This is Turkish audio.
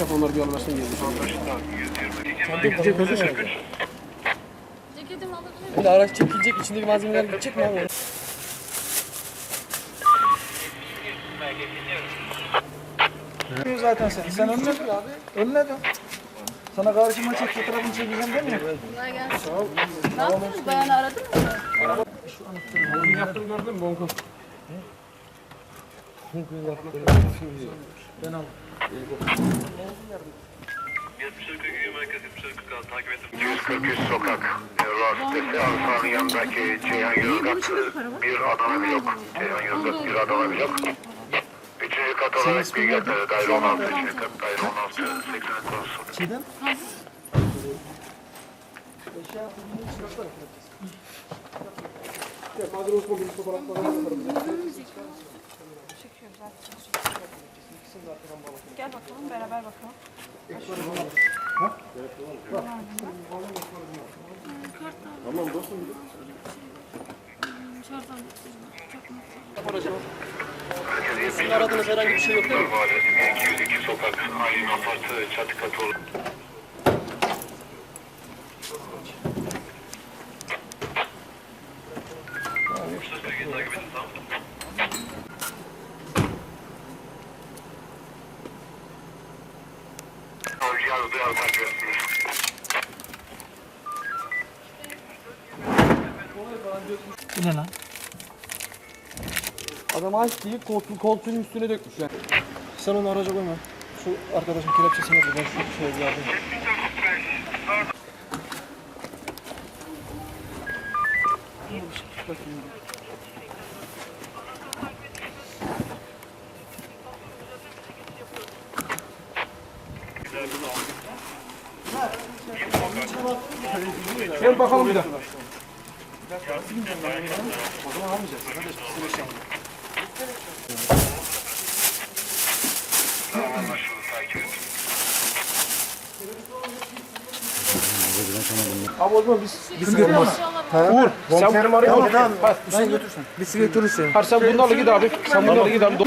yap onlar bir alırsın gelir. Ceketim alabilir miyim? Araç çekilecek, içindeki malzemeler gidecek mi abi? zaten sen. Sen önüne dur abi. Önüne dön. Sana karşıma çek fotoğrafını çekeceğim değil mi? Kolay gelsin. Ne yaptınız? Bayanı aradın mı? Bugün yaptığını gördün mü Bonko? Sokak. Rast sitesi Alfa'nın yanındaki Ceyhan Yozgat bir Adana blok. Ceyhan Yozgat bir Adana blok. Üçüncü kat olarak bir yer, e, daire 16, üçüncü kat daire 16, 80 konusu. Çiğdem. Kadir Osman bir fotoğraflarını atarım. Gel bakalım beraber bakalım. Sizin aradığınız herhangi bir şey yok değil mi? Mahallesi 202 sokak, Aylin Apartı, çatı katı olarak. Cihaz duyar takip etmiyor. Bu ne lan? Adam aç değil, koltuğun, koltuğun üstüne dökmüş yani. Sen onu araca koyma. Şu arkadaşın kelepçesini ver. Ben şu şeye yardım edeyim. Gel bakalım bir daha. Anlaşıldı, takip edin. Abi o zaman biz bisiklet Uğur sen bunu arayalım. Hadi, Ben götürsün. Bisiklet sen bunlarla git abi. Sen bunlarla git abi.